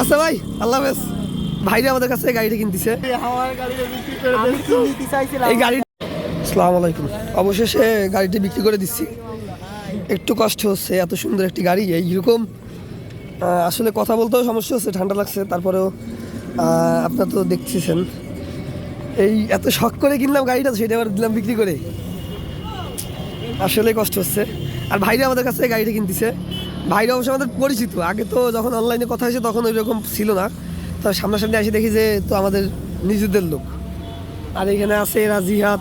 আচ্ছা ভাই আল্লাহ হাফেজ। ভাইরা আমাদের কাছে গাড়িটা কিনতেছে। এই গাড়ি আসসালামু আলাইকুম। অবশেষে গাড়িটি বিক্রি করে দিচ্ছি। একটু কষ্ট হচ্ছে এত সুন্দর একটি গাড়ি এইরকম আসলে কথা বলতেও সমস্যা হচ্ছে ঠান্ডা লাগছে তারপরেও আহ, আপনারা তো দেখতেছেন। এই এত শখ করে কিনলাম গাড়িটা সেটা আবার দিলাম বিক্রি করে। আসলে কষ্ট হচ্ছে। আর ভাইরা আমাদের কাছে গাড়িটা কিনতেছে। ভাইরা অবশ্য আমাদের পরিচিত। আগে তো যখন অনলাইনে কথা হয়েছে তখন ওই রকম ছিল না। তো সামনাসামনি এসে দেখি যে তো আমাদের নিজেদের লোক। আর এখানে আছে এরা জিহাদ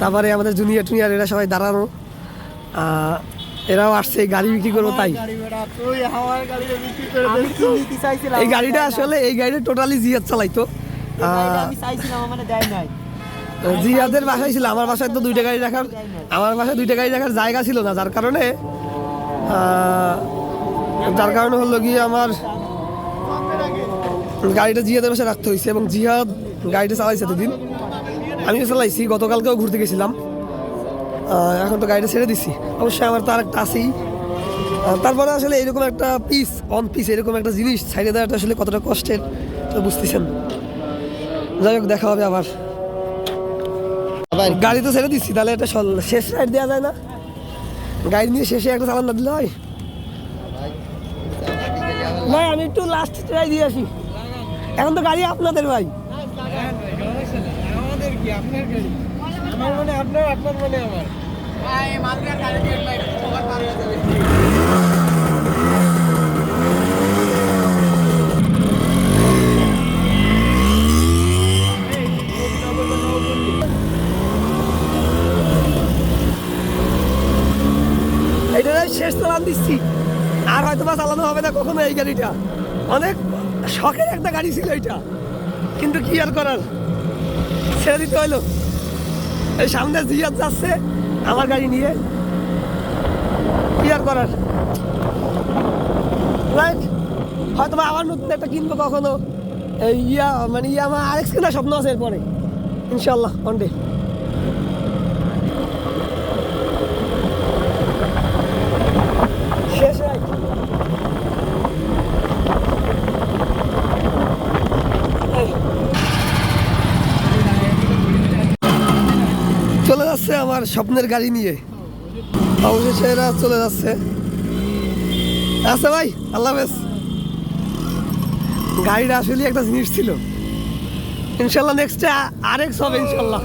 তারপরে আমাদের জুনিয়র টুনিয়র এরা সবাই দাঁড়ানো। এরাও আসছে গাড়ি বিক্রি করব তাই। এই গাড়িটা আসলে এই গাড়িটা টোটালি জিহাদ চালাইতো। মানে জিহাদের বাসায় ছিল আমার বাসায় তো দুইটা গাড়ি রাখার আমার বাসায় দুইটা গাড়ি রাখার জায়গা ছিল না যার কারণে যার কারণে হলো গিয়ে আমার গাড়িটা জিহাদের পাশে রাখতে হয়েছে এবং জিহাদ গাড়িটা চালাইছে এতদিন। আমিও চালাইছি গতকালকেও ঘুরতে গেছিলাম। এখন তো গাড়িটা ছেড়ে দিছি। অবশ্যই আমার তার আরেকটা আছেই। তারপরে আসলে এরকম একটা পিস অন পিস এরকম একটা জিনিস ছাইড়ে দেওয়াটা আসলে কতটা কষ্টের তো বুঝতেছেন। যাই হোক দেখা হবে আবার। আবার গাড়ি তো ছেড়ে দিচ্ছি তাহলে এটা শেষ রাইড দেওয়া যায় না। গাড়ি নিয়ে শেষে একটা চালান না দিলে হয়? ভাই, আমি একটু লাস্ট ট্রাই দিয়ে আসি। এখন তো গাড়ি আপনাদের ভাই। মানে আপনার আপনার মানে আমার শেষ চালান দিচ্ছি। আর হয়তো বা চালানো হবে না কখনো এই গাড়িটা। অনেক শখের একটা গাড়ি ছিল এটা। কিন্তু কি আর করার? ছেড়ে দিতে হইল। এই সামনে জিয়াদ যাচ্ছে আমার গাড়ি নিয়ে। কি আর করার? রাইট হয়তো বা আবার নতুন একটা কিনবো কখনো। এই ইয়া মানে ইয়া আমার আরেক স্বপ্ন আছে এরপরে। ইনশাল্লাহ ওয়ান শেষ রাইট চলে যাচ্ছে আমার স্বপ্নের গাড়ি নিয়ে। অবশেষে এরা চলে যাচ্ছে। আচ্ছা ভাই, আল্লাহ হাফেজ। গাড়িটা আসলে একটা জিনিস ছিল। ইনশাল্লাহ নেক্সটে আরেক হবে ইনশাল্লাহ।